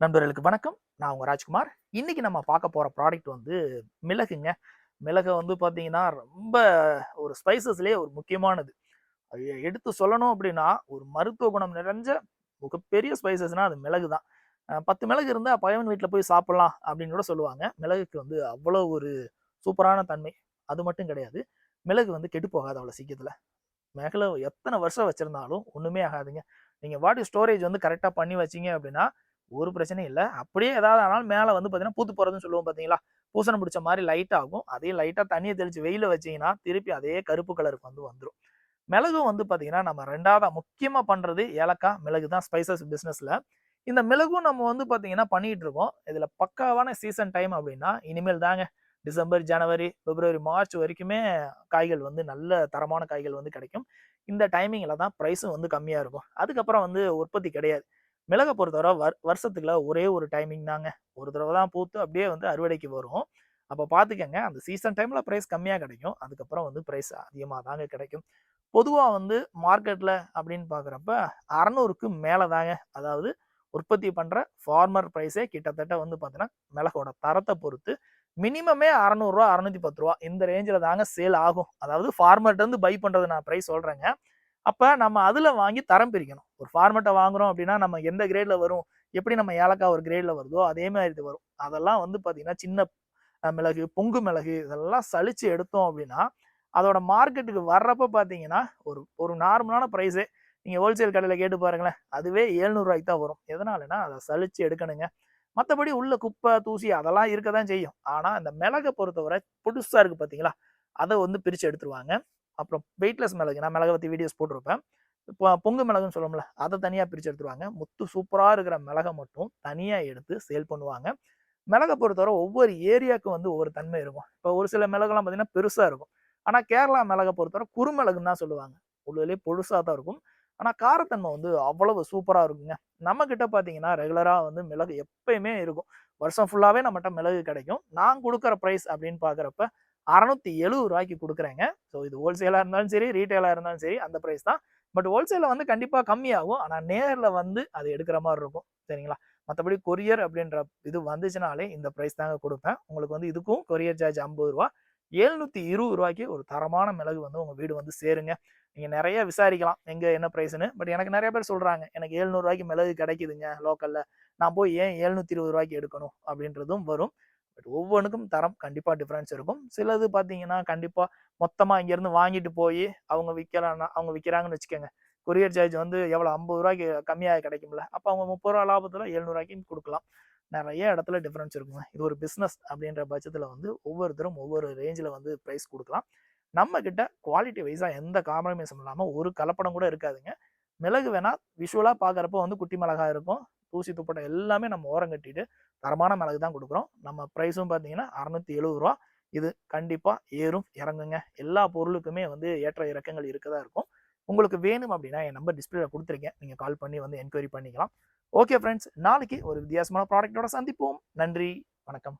நண்பர்களுக்கு வணக்கம். நான் உங்கள் ராஜ்குமார். இன்னைக்கு நம்ம பார்க்க போகிற ப்ராடக்ட் வந்து மிளகுங்க. மிளகு வந்து பார்த்தீங்கன்னா ரொம்ப ஒரு ஸ்பைசஸ்லேயே ஒரு முக்கியமானது. எடுத்து சொல்லணும் அப்படின்னா ஒரு மருத்துவ குணம் நிறைஞ்ச மிகப்பெரிய ஸ்பைசஸ்னால் அது மிளகு தான். பத்து மிளகு இருந்தால் பையன் வீட்டில் போய் சாப்பிட்லாம் அப்படின்னு கூட சொல்லுவாங்க. மிளகுக்கு வந்து அவ்வளோ ஒரு சூப்பரான தன்மை. அது மட்டும் கிடையாது. மிளகு வந்து கெட்டு போகாது அவ்வளோ சீக்கிரத்தில். மிளகு எத்தனை வருஷம் வச்சிருந்தாலும் ஒன்றுமே ஆகாதுங்க. நீங்கள் வாட்டி ஸ்டோரேஜ் வந்து கரெக்டாக பண்ணி வச்சீங்க அப்படின்னா ஒரு பிரச்சனையும் இல்லை. அப்படியே ஏதாவது ஆனாலும் மேலே வந்து பார்த்தீங்கன்னா பூத்து போகிறதுன்னு சொல்லுவோம் பார்த்தீங்களா பூசணம் பிடிச்ச மாதிரி லைட் ஆகும். அதே லைட்டாக தண்ணியை தெளித்து வெயில வச்சீங்கன்னா திருப்பி அதே கருப்பு கலருக்கு வந்து வந்துடும் மிளகும் வந்து பார்த்தீங்கன்னா நம்ம ரெண்டாவதாக முக்கியமாக பண்ணுறது ஏலக்காய் மிளகு தான் ஸ்பைசஸ் பிஸ்னஸில் இந்த மிளகும் நம்ம வந்து பார்த்தீங்கன்னா பண்ணிகிட்டு இருக்கோம். இதில் பக்காவான சீசன் டைம் அப்படின்னா இனிமேல் தாங்க. டிசம்பர் ஜனவரி பிப்ரவரி மார்ச் வரைக்குமே காய்கள் வந்து நல்ல தரமான காய்கள் வந்து கிடைக்கும். இந்த டைமிங்கில் தான் ப்ரைஸும் வந்து கம்மியாக இருக்கும். அதுக்கப்புறம் வந்து உற்பத்தி கிடையாது. மிளகை பொறுத்தவரை வர் வருஷத்துக்குல ஒரே ஒரு டைமிங் தாங்க. ஒரு தடவை தான் பூத்து அப்படியே வந்து அறுவடைக்கு வரும். அப்போ பார்த்துக்கங்க அந்த சீசன் டைமில் ப்ரைஸ் கம்மியாக கிடைக்கும். அதுக்கப்புறம் வந்து ப்ரைஸ் அதிகமாக தாங்க கிடைக்கும். பொதுவாக வந்து மார்க்கெட்டில் அப்படின்னு பார்க்குறப்ப அறநூறுக்கு மேலே தாங்க. அதாவது உற்பத்தி பண்ணுற ஃபார்மர் ப்ரைஸே கிட்டத்தட்ட வந்து பார்த்தீங்கன்னா மிளகோட தரத்தை பொறுத்து மினிமமே அறநூறுவா அறநூற்றி பத்து ரூபா இந்த ரேஞ்சில் தாங்க சேல் ஆகும். அதாவது ஃபார்மர்கிட்ட வந்து பை பண்ணுறது நான் ப்ரைஸ் சொல்கிறேங்க அப்போ நம்ம அதில் வாங்கி தரம் பிரிக்கணும். ஒரு ஃபார்மெட்டை வாங்குறோம் அப்படின்னா நம்ம எந்த கிரேடில் வரும்? எப்படி நம்ம ஏலக்காய் ஒரு கிரேடில் வருதோ அதே மாதிரி இது வரும். அதெல்லாம் வந்து பார்த்தீங்கன்னா சின்ன மிளகு பொங்கு மிளகு இதெல்லாம் சளிச்சு எடுத்தோம் அப்படின்னா அதோட மார்க்கெட்டுக்கு வர்றப்ப பார்த்தீங்கன்னா ஒரு ஒரு நார்மலான ப்ரைஸே நீங்கள் ஹோல்சேல் கடையில் கேட்டு பாருங்களேன். அதுவே ஏழ்நூறுவாய்க்கு தான் வரும். எதனாலனா அதை சளிச்சு எடுக்கணுங்க. மற்றபடி உள்ள குப்பை தூசி அதெல்லாம் இருக்க தான் செய்யும். ஆனால் அந்த மிளகை பொறுத்தவரை புதுசாக இருக்குது பார்த்தீங்களா அதை வந்து பிரித்து எடுத்துருவாங்க. அப்புறம் வெயிட்லெஸ் மிளகு நான் மிளகை பற்றி வீடியோஸ் போட்டிருப்பேன். இப்போ பொங்கு மிளகுன்னு சொல்லுவோம்ல அதை தனியாக பிரித்து எடுத்துருவாங்க. முத்து சூப்பராக இருக்கிற மிளகை மட்டும் தனியாக எடுத்து சேல் பண்ணுவாங்க. மிளகை பொறுத்தவரை ஒவ்வொரு ஏரியாவுக்கும் வந்து ஒவ்வொரு தன்மை இருக்கும். இப்போ ஒரு சில மிளகுலாம் பார்த்தீங்கன்னா பெருசாக இருக்கும். ஆனால் கேரளா மிளகை பொறுத்தவரை குறுமிளகுன்னு தான் சொல்லுவாங்க. உள்ளதுலேயே பொழுசாக தான் இருக்கும். ஆனால் காரத்தன்மை வந்து அவ்வளவு சூப்பராக இருக்குங்க. நம்மக்கிட்ட பார்த்தீங்கன்னா ரெகுலராக வந்து மிளகு எப்பயுமே இருக்கும். வருஷம் ஃபுல்லாகவே நம்மகிட்ட மிளகு கிடைக்கும். நான் கொடுக்குற ப்ரைஸ் அப்படின்னு பார்க்குறப்ப அறநூத்தி எழுபது ரூபாய்க்கு கொடுக்குறேங்க. ஸோ இது ஹோல்சேலாக இருந்தாலும் சரி ரீட்டைலாக இருந்தாலும் சரி அந்த ப்ரைஸ் தான். பட் ஹோல்சேலில் வந்து கண்டிப்பாக கம்மியாகும். ஆனால் நேரில் வந்து அது எடுக்கிற மாதிரி இருக்கும். சரிங்களா? மற்றபடி கொரியர் அப்படின்ற இது வந்துச்சுனாலே இந்த ப்ரைஸ் தாங்க கொடுப்பேன். உங்களுக்கு வந்து இதுக்கும் கொரியர் சார்ஜ் ஐம்பது ரூபா எழுநூற்றி இருபது ரூபாய்க்கு ஒரு தரமான மிளகு வந்து உங்கள் வீடு வந்து சேருங்க. நீங்கள் நிறைய விசாரிக்கலாம் எங்கே என்ன ப்ரைஸ்னு பட் எனக்கு நிறைய பேர் சொல்கிறாங்க எனக்கு எழுநூறுவாய்க்கு மிளகு கிடைக்குதுங்க லோக்கலில் நான் போய் ஏன் எழுநூற்றி இருபது ரூபாய்க்கு எடுக்கணும்? அப்படின்றதும் வரும். பட் ஒவ்வொன்றுக்கும் தரம் கண்டிப்பாக டிஃப்ரென்ஸ் இருக்கும். சிலது பார்த்தீங்கன்னா கண்டிப்பாக மொத்தமாக இங்கேருந்து வாங்கிட்டு போய் அவங்க விற்கிறாங்கன்னா அவங்க விற்கிறாங்கன்னு வச்சுக்கோங்க. கொரியர் சார்ஜ் வந்து எவ்வளோ ஐம்பது ரூபாய்க்கு கம்மியாக கிடைக்கும்ல. அப்போ அவங்க முப்பது ரூபா லாபத்தில் எழுநூறுவாய்க்கும் கொடுக்கலாம். நிறைய இடத்துல டிஃப்ரென்ஸ் இருக்குங்க. இது ஒரு பிஸ்னஸ் அப்படின்ற பட்சத்தில் வந்து ஒவ்வொருத்தரும் ஒவ்வொரு ரேஞ்சில் வந்து ப்ரைஸ் கொடுக்கலாம். நம்ம கிட்ட குவாலிட்டி வைஸாக எந்த காம்ப்ரமைஸும் இல்லாமல் ஒரு கலப்படம் கூட இருக்காதுங்க. மிளகு வேணால் விஷுவலாக பார்க்குறப்போ வந்து குட்டி மிளகா இருக்கும். தூசி துப்பட்டை எல்லாமே நம்ம ஓரம் கட்டிட்டு தரமான மிளகு தான் கொடுக்குறோம். நம்ம ப்ரைஸும் பார்த்தீங்கன்னா அறநூற்றி எழுபது ரூபா. இது கண்டிப்பாக ஏறும் இறங்குங்க. எல்லா பொருளுக்குமே வந்து ஏற்ற இறக்கங்கள் இருக்கதா இருக்கும். உங்களுக்கு வேணும் அப்படின்னா என் நம்பர் டிஸ்பிளேல கொடுத்துருக்கேன். நீங்கள் கால் பண்ணி வந்து என்கொயரி பண்ணிக்கலாம். ஓகே ஃப்ரெண்ட்ஸ் நாளைக்கு ஒரு வித்தியாசமான ப்ராடக்ட்டோட சந்திப்போம். நன்றி வணக்கம்.